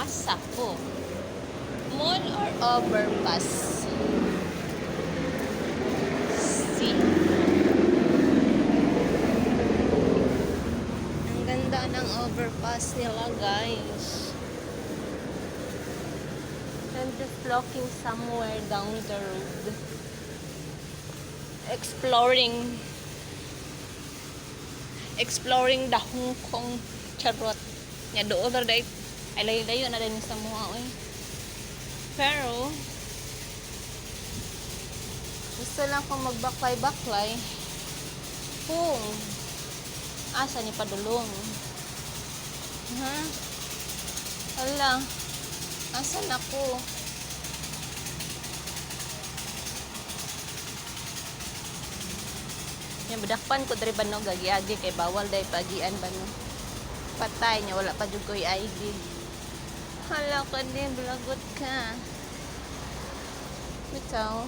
asa ko. Mall or overpass? See. Ang ganda ng overpass nila, guys. I'm just walking somewhere down the road. Exploring. Exploring the Hong Kong charot. Nya doon na dahil ay layo-layo na din sa mga eh. Pero gusto lang kong magbaklay-baklay kung asa ni padulong. Ha? Hala. Asan ako? Yung badakpan ko diri banog agi kay bawal day pagian ba no. Patay niya wala pa jud koy aigig. Hala ka din blagot ka. Bitaw.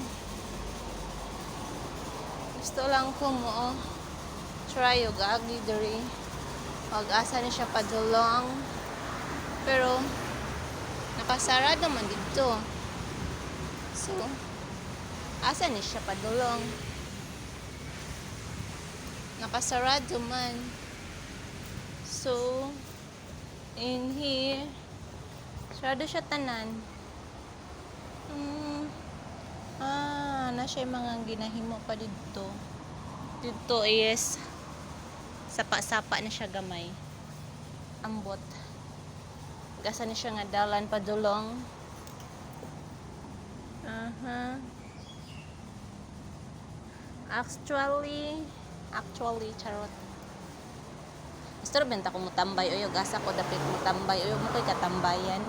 Gusto lang ko mo oh. try og agi diri. Og asa ni siya padulong. Pero nakasarado man dito. So, asa ni siya padulong? Nakasarado man. So, in here, sarado siya tanan. Hmm, ah, na siya mga ginahimo pa dito. Dito is, sapa-sapa na siya gamay. Ambot. Gasa ni siya nga dalan padulong. Aha. Actually, actually, charot. Gusto rin benta ko mo tambay. O yung gasa ko dapit mo tambay. O yung mo ko'y katambayan.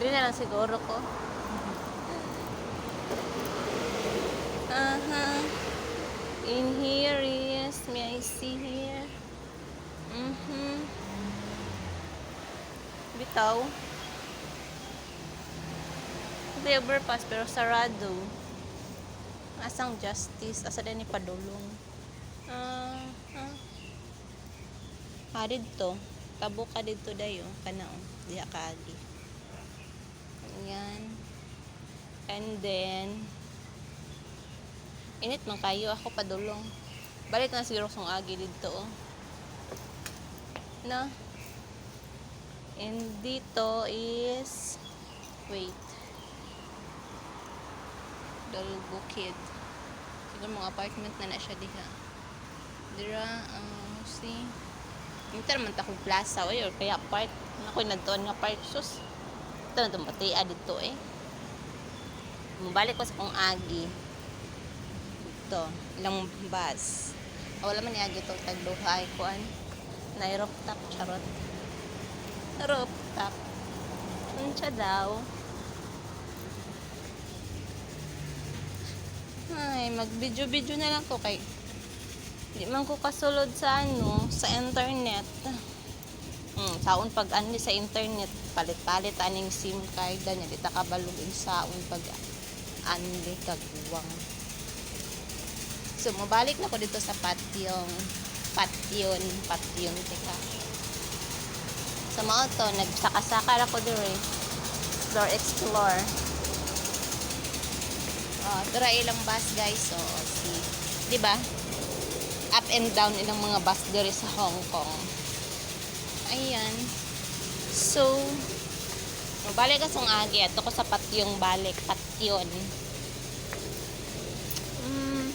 Dili na lang siguro ko. Aha. In here is, may I see here? Mhm. Bitaw. Hindi overpass pero sarado. Asang justice, asa din ni padulong. Ah, ah. Ah, dito. Tabo ka dito dayo, kanao. Diha kaagi. Ayan. And then init man kayo ako padulong. Balik na siguro kung agi dito. Oh. No? And dito is wait. Dal Bukid. Siguro mga apartment na na siya diha. Dira, uh, see. Inter man ta kong plaza oy or kaya part. Nakoy nagtuon nga part sus. Ito na tumatia dito eh. Mabalik ko sa kong agi. Ito, ilang bus. Ah, wala man ni agi to tagduha ay kuan. Na rooftop charot. Rooftop. Unsa daw? Ay, mag-video-video na lang ko kay di man ko kasulod sa ano, sa internet. Saon pag ani sa internet, palit-palit aning SIM card niya, di kabalog in saon pag anli kagwang. So, mabalik na ko dito sa patyong patyon, patyon, tika. Sa mga to, nagsaka-saka ako dito eh. Explore, explore. Oh, dira ilang bus guys. So, see. 'Di ba? Up and down ilang mga bus diri sa Hong Kong. Ayan. So, mabalik ka sa agi. Ato ko sa patyong balik. Patyon. Mhm.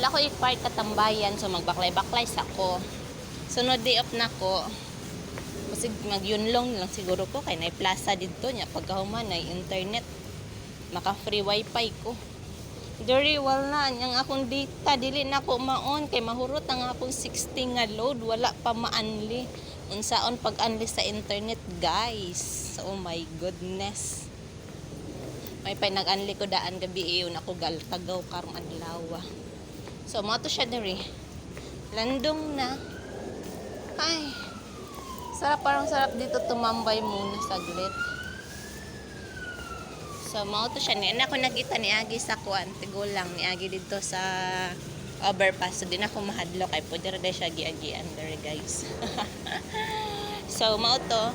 Wala ko i-park katambayan. So, magbaklay-baklay sa ko. Sunod day off na ko. Kasi magyunlong lang siguro ko. Kaya na plaza dito niya. Pagkahuman na internet maka free wifi ko Very well na ang akong data dili na ko maon kay mahurot ang akong 60 nga load wala pa maanli. Unsaon pag anli sa internet guys? Oh my goodness. May pa nag-anli ko daan gabi iyon ako gal tagaw karong adlaw so mo to siya diri landong na. Ay sarap parang sarap dito tumambay muna saglit So, mao to siya. Ni ako nakita ni Agi sa kuan. Tigulang ni Agi dito sa overpass. So, di na ako mahadlo kay pwede rin siya giagian there guys. So, mao to.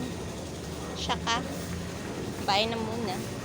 Siya ka. Bye na muna.